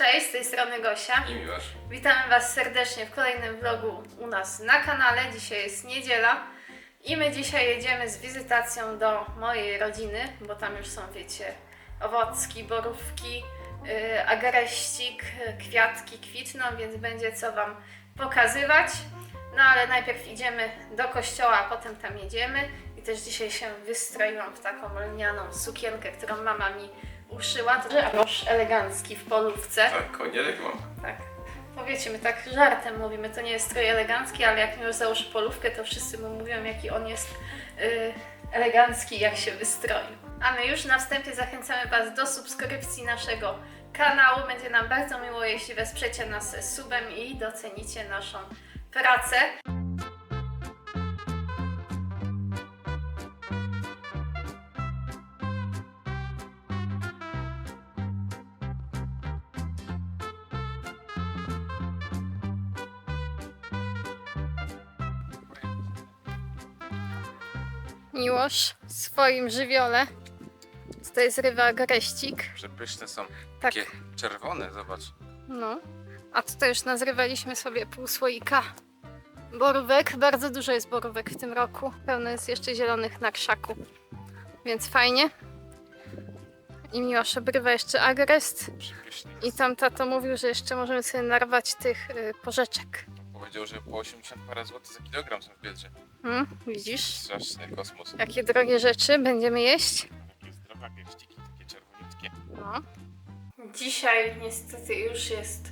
Cześć, z tej strony Gosia. I miłość. Witamy Was serdecznie w kolejnym vlogu u nas na kanale. Dzisiaj jest niedziela i my dzisiaj jedziemy z wizytacją do mojej rodziny, bo tam już są, wiecie, owocki, borówki, yy, agreścik, yy, kwiatki kwitną, więc będzie co Wam pokazywać. No ale najpierw idziemy do kościoła, a potem tam jedziemy. I też dzisiaj się wystroiłam w taką lnianą sukienkę, którą mama mi uszyła. To już elegancki w polówce. Tak, konielek mam. Tak. To wiecie, my tak żartem mówimy, to nie jest strój elegancki, ale jak już założy polówkę, to wszyscy mu mówią, jaki on jest y, elegancki, jak się wystroił. A my już na wstępie zachęcamy Was do subskrypcji naszego kanału. Będzie nam bardzo miło, jeśli wesprzecie nas subem i docenicie naszą pracę. Miłosz w swoim żywiole. Tutaj zrywa greścik. Przepyszne są. Tak. Takie czerwone, zobacz. No. A tutaj już nazrywaliśmy sobie pół słoika borówek. Bardzo dużo jest borówek w tym roku. Pełno jest jeszcze zielonych na krzaku. Więc fajnie. I Miłosz obrywa jeszcze agrest. I tam tato mówił, że jeszcze możemy sobie narwać tych y, porzeczek. Powiedział, że po 80 parę złotych za kilogram są w Biedrze. Hmm? Widzisz? Straszny kosmos. Jakie drogie rzeczy będziemy jeść? Takie zdrowakie ściki, takie czerwoniutkie. No. Dzisiaj niestety już jest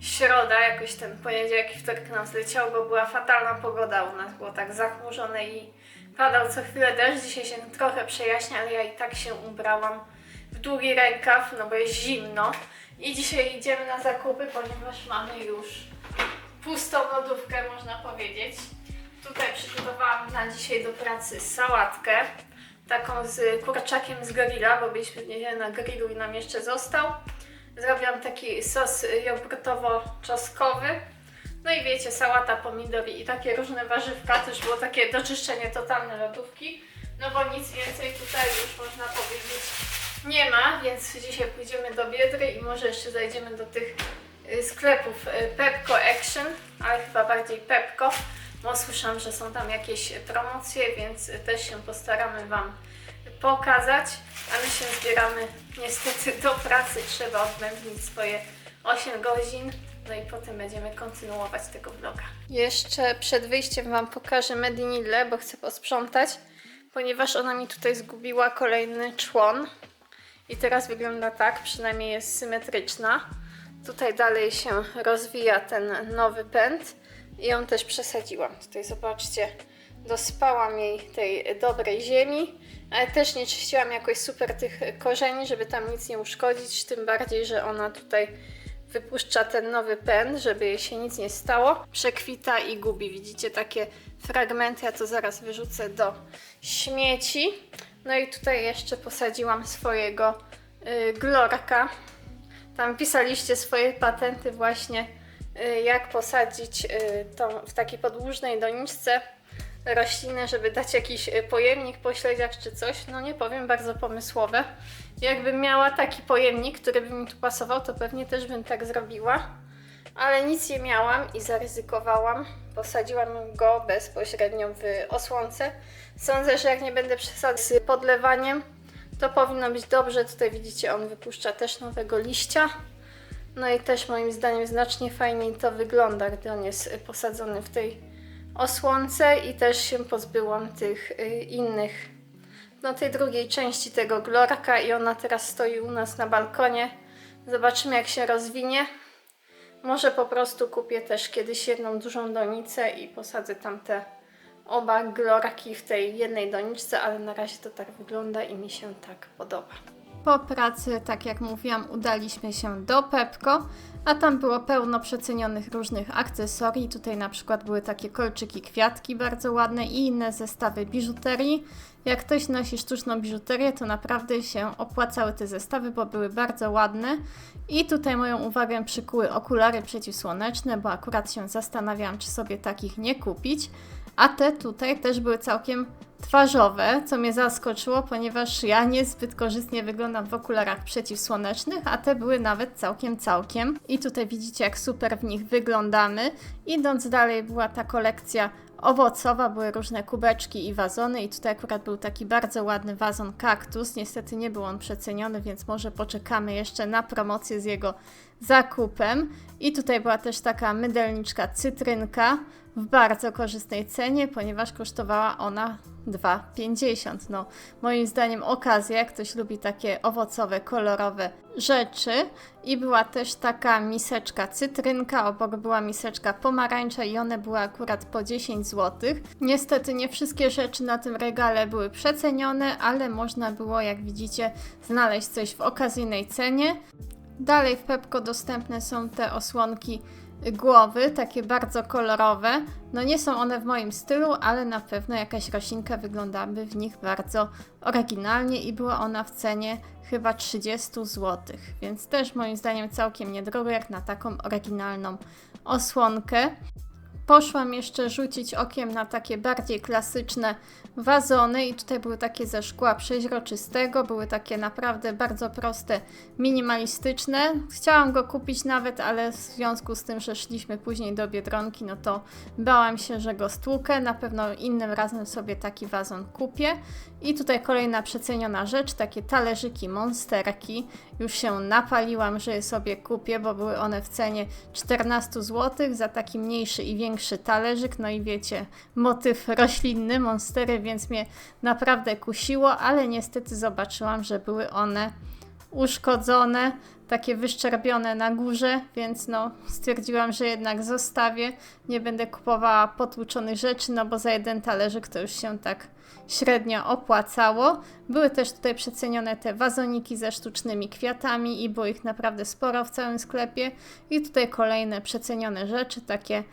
środa, jakoś ten poniedziałek i wtorek nam zleciał, bo była fatalna pogoda u nas, było tak zachmurzone i padał co chwilę deszcz. Dzisiaj się trochę przejaśnia, ale ja i tak się ubrałam w długi rękaw, no bo jest zimno. I dzisiaj idziemy na zakupy, ponieważ mamy już pustą lodówkę, można powiedzieć. Tutaj przygotowałam na dzisiaj do pracy sałatkę taką z kurczakiem z grilla, bo byliśmy w niedzielę na grillu i nam jeszcze został. Zrobiłam taki sos jogurtowo-czoskowy. No i wiecie, sałata, pomidory i takie różne warzywka. Też było takie doczyszczenie totalne lodówki. No bo nic więcej tutaj już można powiedzieć nie ma, więc dzisiaj pójdziemy do Biedry i może jeszcze zajdziemy do tych sklepów y, Pepco Action, ale chyba bardziej Pepco, bo słyszałam, że są tam jakieś promocje, więc też się postaramy Wam pokazać, a my się zbieramy niestety do pracy, trzeba odmętnić swoje 8 godzin, no i potem będziemy kontynuować tego vloga. Jeszcze przed wyjściem Wam pokażę Medinille, bo chcę posprzątać, ponieważ ona mi tutaj zgubiła kolejny człon i teraz wygląda tak, przynajmniej jest symetryczna. Tutaj dalej się rozwija ten nowy pęd i ją też przesadziłam. Tutaj zobaczcie, dospałam jej tej dobrej ziemi, ale też nie czyściłam jakoś super tych korzeni, żeby tam nic nie uszkodzić, tym bardziej, że ona tutaj wypuszcza ten nowy pęd, żeby jej się nic nie stało. Przekwita i gubi. Widzicie takie fragmenty, ja to zaraz wyrzucę do śmieci. No i tutaj jeszcze posadziłam swojego y, glorka. Tam pisaliście swoje patenty właśnie, y, jak posadzić y, tą w takiej podłużnej doniczce roślinę, żeby dać jakiś y, pojemnik po śledziach czy coś. No nie powiem, bardzo pomysłowe. Jakbym miała taki pojemnik, który by mi tu pasował, to pewnie też bym tak zrobiła. Ale nic nie miałam i zaryzykowałam. Posadziłam go bezpośrednio w osłonce. Sądzę, że jak nie będę przesadzać z podlewaniem, to powinno być dobrze. Tutaj widzicie, on wypuszcza też nowego liścia. No i też moim zdaniem znacznie fajniej to wygląda, gdy on jest posadzony w tej osłonce i też się pozbyłam tych y, innych, no tej drugiej części tego glorka i ona teraz stoi u nas na balkonie. Zobaczymy jak się rozwinie. Może po prostu kupię też kiedyś jedną dużą donicę i posadzę tam te oba glorki w tej jednej doniczce, ale na razie to tak wygląda i mi się tak podoba. Po pracy, tak jak mówiłam, udaliśmy się do Pepko, a tam było pełno przecenionych różnych akcesorii. Tutaj na przykład były takie kolczyki, kwiatki bardzo ładne i inne zestawy biżuterii. Jak ktoś nosi sztuczną biżuterię, to naprawdę się opłacały te zestawy, bo były bardzo ładne. I tutaj moją uwagę przykuły okulary przeciwsłoneczne, bo akurat się zastanawiałam, czy sobie takich nie kupić. A te tutaj też były całkiem twarzowe, co mnie zaskoczyło, ponieważ ja niezbyt korzystnie wyglądam w okularach przeciwsłonecznych, a te były nawet całkiem, całkiem. I tutaj widzicie, jak super w nich wyglądamy. Idąc dalej, była ta kolekcja owocowa, były różne kubeczki i wazony i tutaj akurat był taki bardzo ładny wazon kaktus. Niestety nie był on przeceniony, więc może poczekamy jeszcze na promocję z jego zakupem. I tutaj była też taka mydelniczka cytrynka w bardzo korzystnej cenie, ponieważ kosztowała ona 2,50. No, moim zdaniem okazja, jak ktoś lubi takie owocowe, kolorowe rzeczy. I była też taka miseczka cytrynka, obok była miseczka pomarańcza i one były akurat po 10 zł. Niestety nie wszystkie rzeczy na tym regale były przecenione, ale można było, jak widzicie, znaleźć coś w okazyjnej cenie. Dalej w Pepko dostępne są te osłonki głowy, takie bardzo kolorowe. No nie są one w moim stylu, ale na pewno jakaś roślinka wyglądałaby w nich bardzo oryginalnie i była ona w cenie chyba 30 zł, więc też moim zdaniem całkiem niedrogo jak na taką oryginalną osłonkę. Poszłam jeszcze rzucić okiem na takie bardziej klasyczne wazony i tutaj były takie ze szkła przeźroczystego, były takie naprawdę bardzo proste, minimalistyczne. Chciałam go kupić nawet, ale w związku z tym, że szliśmy później do Biedronki, no to bałam się, że go stłukę. Na pewno innym razem sobie taki wazon kupię. I tutaj kolejna przeceniona rzecz, takie talerzyki monsterki. Już się napaliłam, że je sobie kupię, bo były one w cenie 14 zł za taki mniejszy i większy talerzyk. No i wiecie, motyw roślinny, monstery, więc mnie naprawdę kusiło, ale niestety zobaczyłam, że były one uszkodzone, takie wyszczerbione na górze, więc no stwierdziłam, że jednak zostawię. Nie będę kupowała potłuczonych rzeczy, no bo za jeden talerzyk to już się tak średnio opłacało. Były też tutaj przecenione te wazoniki ze sztucznymi kwiatami i było ich naprawdę sporo w całym sklepie. I tutaj kolejne przecenione rzeczy, takie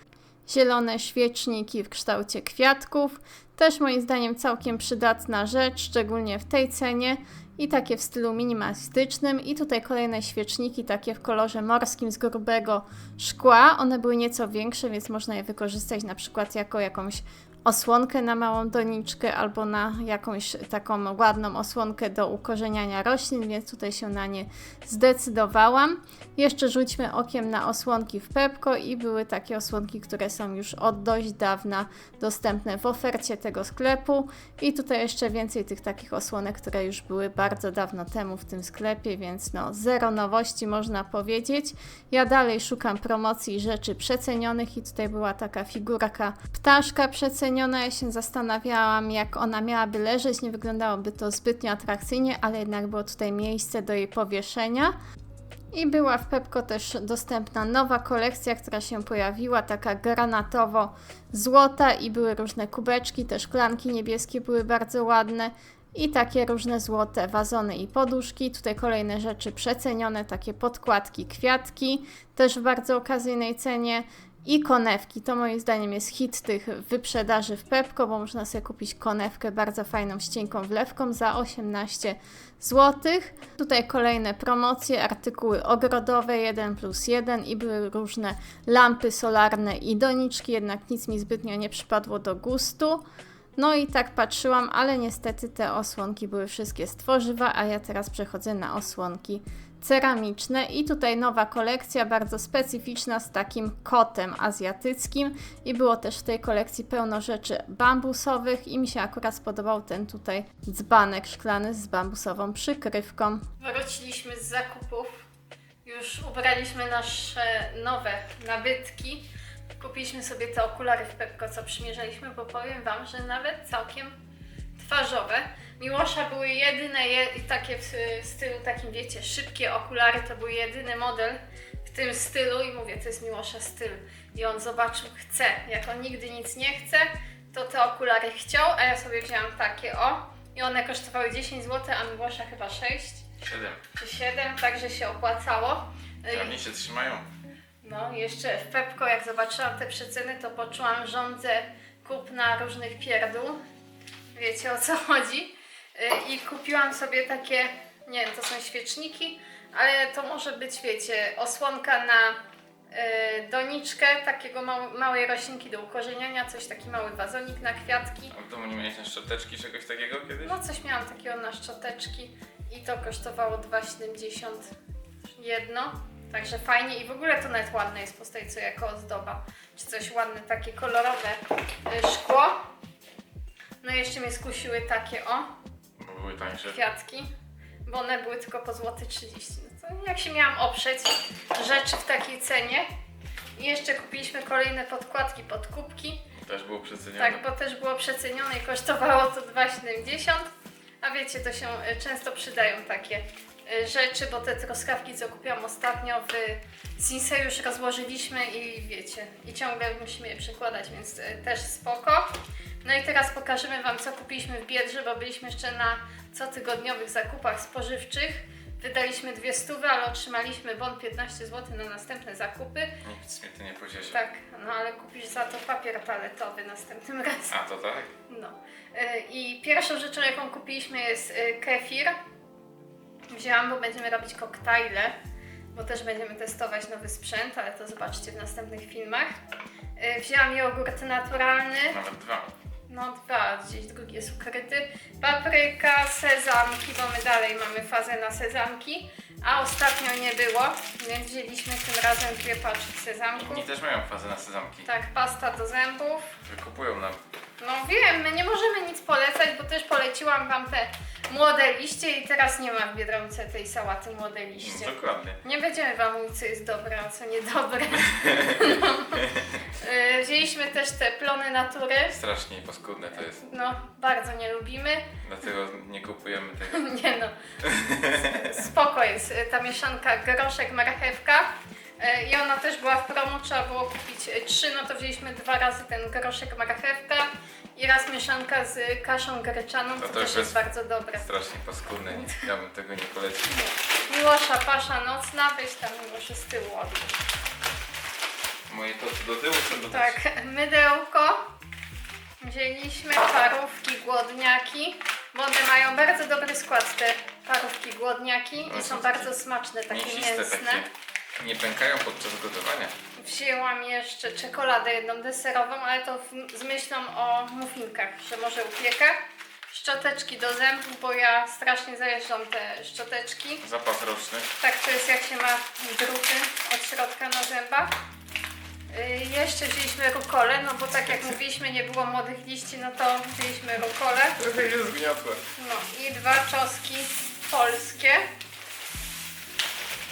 zielone świeczniki w kształcie kwiatków. Też moim zdaniem całkiem przydatna rzecz, szczególnie w tej cenie. I takie w stylu minimalistycznym. I tutaj kolejne świeczniki, takie w kolorze morskim z grubego szkła. One były nieco większe, więc można je wykorzystać na przykład jako jakąś osłonkę na małą doniczkę albo na jakąś taką ładną osłonkę do ukorzeniania roślin, więc tutaj się na nie zdecydowałam. Jeszcze rzućmy okiem na osłonki w Pepko i były takie osłonki, które są już od dość dawna dostępne w ofercie tego sklepu. I tutaj jeszcze więcej tych takich osłonek, które już były bardzo dawno temu w tym sklepie, więc no zero nowości można powiedzieć. Ja dalej szukam promocji rzeczy przecenionych i tutaj była taka figurka ptaszka przeceniona. Ja się zastanawiałam, jak ona miałaby leżeć. Nie wyglądałoby to zbytnio atrakcyjnie, ale jednak było tutaj miejsce do jej powieszenia. I była w Pepko też dostępna nowa kolekcja, która się pojawiła, taka granatowo-złota i były różne kubeczki, te szklanki niebieskie były bardzo ładne i takie różne złote wazony i poduszki. Tutaj kolejne rzeczy przecenione, takie podkładki, kwiatki, też w bardzo okazyjnej cenie. I konewki, to moim zdaniem jest hit tych wyprzedaży w Pepko, bo można sobie kupić konewkę bardzo fajną, z wlewką za 18 zł. Tutaj kolejne promocje, artykuły ogrodowe 1 plus 1 i były różne lampy solarne i doniczki, jednak nic mi zbytnio nie przypadło do gustu. No i tak patrzyłam, ale niestety te osłonki były wszystkie z tworzywa, a ja teraz przechodzę na osłonki ceramiczne i tutaj nowa kolekcja, bardzo specyficzna z takim kotem azjatyckim i było też w tej kolekcji pełno rzeczy bambusowych i mi się akurat spodobał ten tutaj dzbanek szklany z bambusową przykrywką. Wróciliśmy z zakupów, już ubraliśmy nasze nowe nabytki. Kupiliśmy sobie te okulary w Pepko, co przymierzaliśmy, bo powiem Wam, że nawet całkiem twarzowe. Miłosza były jedyne je, takie w y, stylu takim, wiecie, szybkie okulary, to był jedyny model w tym stylu i mówię, to jest Miłosza styl. I on zobaczył, chce. Jak on nigdy nic nie chce, to te okulary chciał, a ja sobie wzięłam takie, o. I one kosztowały 10 zł, a Miłosza chyba 6 Siedem. czy 7, także się opłacało. Y, A mnie się trzymają. no, jeszcze w Pepko, jak zobaczyłam te przeceny, to poczułam żądzę kupna różnych pierdół. Wiecie o co chodzi. Y, I kupiłam sobie takie, nie wiem, to są świeczniki, ale to może być, wiecie, osłonka na Yy, doniczkę takiego mał, małej roślinki do ukorzeniania, coś taki mały wazonik na kwiatki. A w domu nie miałeś na szczoteczki czegoś takiego kiedyś? No coś miałam takiego na szczoteczki i to kosztowało 2,70 jedno. Także fajnie i w ogóle to nawet ładne jest postać co jako ozdoba. Czy coś ładne, takie kolorowe y, szkło. No i jeszcze mnie skusiły takie o Bo były tańsze. kwiatki, bo one były tylko po złoty 30. No to jak się miałam oprzeć rzeczy w takiej cenie. I jeszcze kupiliśmy kolejne podkładki pod kubki. Też było przecenione. Tak, bo też było przecenione i kosztowało to 2,70. A wiecie, to się y, często przydają takie y, rzeczy, bo te truskawki, co kupiłam ostatnio w Sinse już rozłożyliśmy i wiecie, i ciągle musimy je przekładać, więc y, też spoko. No i teraz pokażemy Wam, co kupiliśmy w Biedrze, bo byliśmy jeszcze na cotygodniowych zakupach spożywczych. Wydaliśmy dwie stówy, ale otrzymaliśmy bon 15 zł na następne zakupy. Nic mnie to nie pocieszy. Tak, no ale kupisz za to papier paletowy następnym razem. A to tak? No. Y, I pierwszą rzeczą, jaką kupiliśmy jest y, kefir. Wzięłam, bo będziemy robić koktajle, bo też będziemy testować nowy sprzęt, ale to zobaczcie w następnych filmach. Y, Wzięłam jogurt naturalny, Nawet dwa. No dwa, gdzieś drugi jest ukryty. Papryka, sezamki, bo my dalej mamy fazę na sezamki, a ostatnio nie było, więc wzięliśmy tym razem dwie paczki sezamku. Inni też mają fazę na sezamki. Tak, pasta do zębów. Wykupują nam. No wiem, my nie możemy nic polecać, bo też poleciłam Wam te młode liście i teraz nie ma w Biedronce tej sałaty młode liście. No, dokładnie. Nie będziemy Wam mówić, co jest dobre, a co niedobre. No. Y, Wzięliśmy też te plony natury. Strasznie paskudne to jest. No, bardzo nie lubimy. Dlatego nie kupujemy tego. Nie no, spoko jest y, ta mieszanka groszek, marchewka. Y, I ona też była w promo, trzeba było kupić y, trzy, no to wzięliśmy dwa razy ten groszek, marchewka i raz mieszanka z kaszą gryczaną, To też też jest jest- bardzo dobre. Strasznie paskudne. Nie, ja bym tego nie polecił. Miłosza pasza nocna, weź tam Miłoszy z tyłu. Moje to co do tyłu, co do Tak, mydełko. Wzięliśmy parówki głodniaki, bo one mają bardzo dobry skład te parówki głodniaki i są bardzo smaczne, takie Mięsiste mięsne. takie. Nie pękają podczas gotowania. Wzięłam jeszcze czekoladę jedną deserową, ale to w, z myślą o muffinkach, że może upiekę. Szczoteczki do zębów, bo ja strasznie zajeżdżam te szczoteczki. Zapas roczny. Tak to jest jak się ma druty od środka na zębach. Yy, jeszcze wzięliśmy rukolę, no bo tak jak mówiliśmy nie było młodych liści, no to wzięliśmy rukolę. Trochę się zgniotłe. No i dwa czoski polskie.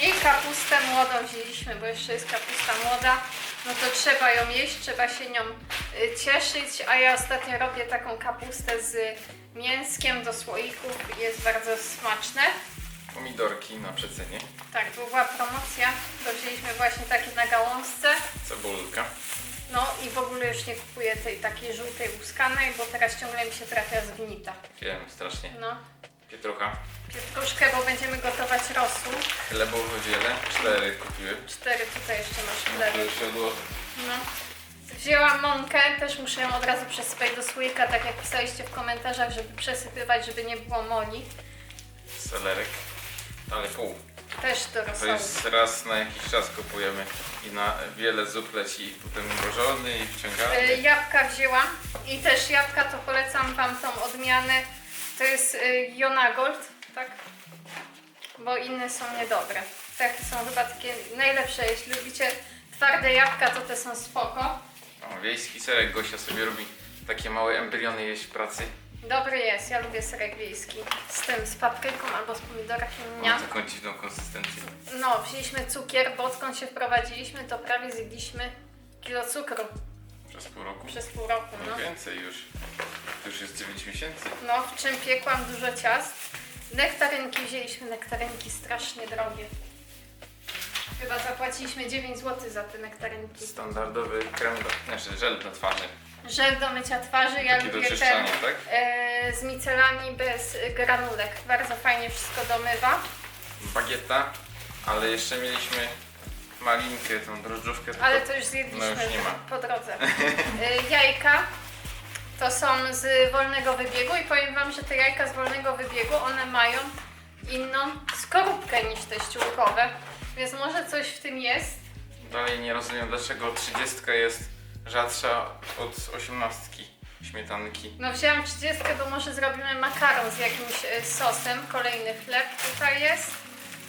I kapustę młodą wzięliśmy, bo jeszcze jest kapusta młoda. No to trzeba ją jeść, trzeba się nią y, cieszyć. A ja ostatnio robię taką kapustę z mięskiem do słoików. Jest bardzo smaczne. Pomidorki na przecenie. Tak, bo była promocja, to wzięliśmy właśnie takie na gałązce. Cebulka. No i w ogóle już nie kupuję tej takiej żółtej łuskanej, bo teraz ciągle mi się trafia zgnita. Wiem, strasznie. No, Pietrucha. pietruszkę, bo będziemy gotować rosół. Chlebowe wiele. Cztery kupiłem. Cztery tutaj jeszcze masz To chleby. już się odłożę. No. Wzięłam mąkę, też muszę ją od razu przesypać do słoika, tak jak pisaliście w komentarzach, żeby przesypywać, żeby nie było moli. Selerek. Ale pół. Też To rosołu. jest raz na jakiś czas kupujemy i na wiele zup leci potem mrożony i Y, wciągany. Jabłka wzięłam i też jabłka to polecam Wam tą odmianę. To jest y, Jonagold, tak? Bo inne są niedobre. Takie są chyba takie najlepsze. Jeśli lubicie twarde jabłka, to te są spoko. O, wiejski serek Gosia sobie robi takie małe embriony jeść w pracy. Dobry jest, ja lubię serek wiejski. Z tym, z papryką albo z pomidorkiem. Ma Niam. taką dziwną konsystencję. No, wzięliśmy cukier, bo odkąd się wprowadziliśmy, to prawie zjedliśmy kilo cukru Przez pół roku. przez pół roku. No No. więcej już. To już jest 9 miesięcy. No, w czym piekłam dużo ciast. Nektarynki wzięliśmy, nektarynki strasznie drogie. Chyba zapłaciliśmy 9 zł za te nektarynki. Standardowy krem do, znaczy żel do twarzy. Żel do mycia twarzy, ja Taki lubię ten tak? e, z micelami bez e, granulek. Bardzo fajnie wszystko domywa. Bagieta, ale jeszcze mieliśmy malinkę, tą drożdżówkę. tylko- Ale to już zjedliśmy No już nie ma. po drodze. Y, jajka to są z wolnego wybiegu i powiem Wam, że te jajka z wolnego wybiegu, one mają inną skorupkę niż te ściółkowe, więc może coś w tym jest. Dalej nie rozumiem dlaczego 30 jest rzadsza od 18 śmietanki. No wzięłam 30, bo może zrobimy makaron z jakimś e, sosem. Kolejny chleb tutaj jest.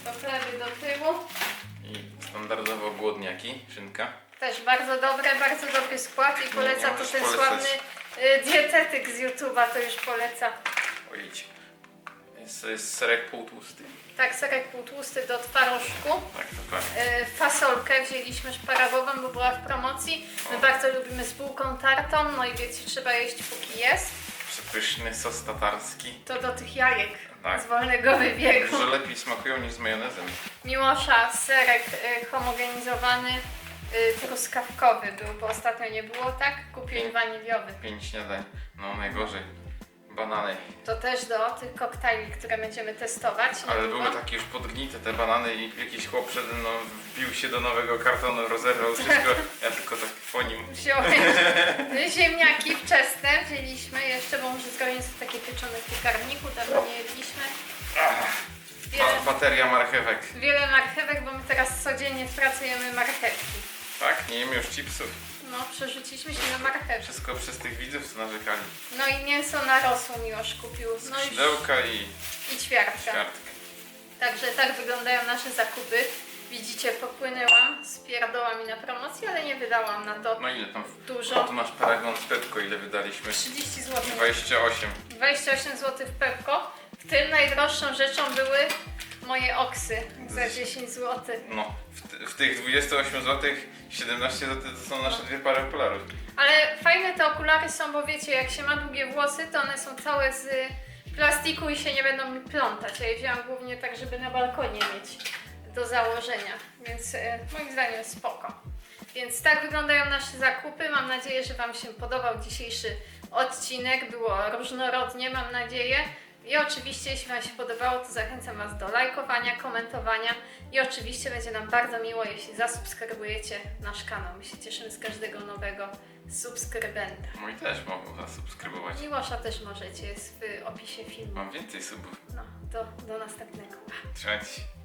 To chleby do tyłu. I standardowo głodniaki, szynka. Też bardzo dobre, bardzo dobry skład i poleca nie to możesz ten polecać. sławny y, dietetyk z YouTube'a, to już poleca. Ojcie. Jest, jest serek półtłusty. Tak, serek półtłusty do twarożku. Tak, dokładnie. Y, fasolkę wzięliśmy szparagową, bo była w promocji. My O. bardzo lubimy z bułką tartą, no i wiecie, trzeba jeść póki jest. Przepyszny sos tatarski. To do tych jajek Tak. z wolnego wybiegu. Że lepiej smakują niż z majonezem. Miłosza serek y, homogenizowany, y, truskawkowy był, bo ostatnio nie było, tak? Kupiłem waniliowy. Pięć śniadań. No najgorzej. Banany. To też do tych koktajli, które będziemy testować. Ale niedługo. były takie już podgnite te banany i jakiś chłop przede mną wbił się do nowego kartonu, rozerwał wszystko. Ja tylko tak po nim. Wziąłem ziemniaki wczesne, wzięliśmy jeszcze, bo może zrobić sobie takie pieczone w piekarniku, dawno nie jedliśmy. Wiele, ba- bateria marchewek. wiele marchewek, bo my teraz codziennie pracujemy marchewki. Tak, nie jemy już chipsów. No, przerzuciliśmy się na marchewki. Wszystko przez tych widzów co narzekali. No i mięso narosło Miłosz kupił. No i, Skrzydełka i i ćwiartka. ćwiartkę. Także tak wyglądają nasze zakupy. Widzicie, popłynęłam z pierdołami na promocję, ale nie wydałam na to No ile tam? dużo. O, tu masz paragon z Pepko, ile wydaliśmy? 30 zł. 28. 28 zł w Pepko. W tym najdroższą rzeczą były moje oksy za 10 zł. No, w, w tych 28 zł 17 zł to są nasze dwie pary okularów. Ale fajne te okulary są, bo wiecie, jak się ma długie włosy, to one są całe z plastiku i się nie będą mi plątać. Ja je wzięłam głównie tak, żeby na balkonie mieć do założenia, więc e, moim zdaniem spoko. Więc tak wyglądają nasze zakupy. Mam nadzieję, że Wam się podobał dzisiejszy odcinek. Było różnorodnie, mam nadzieję. I oczywiście, jeśli Wam się podobało, to zachęcam Was do lajkowania, komentowania i oczywiście będzie nam bardzo miło, jeśli zasubskrybujecie nasz kanał. My się cieszymy z każdego nowego subskrybenta. Moi też mogą zasubskrybować. Miłosza też możecie, jest w opisie filmu. Mam więcej subów. No, to do następnego. Pa. Trzymajcie się.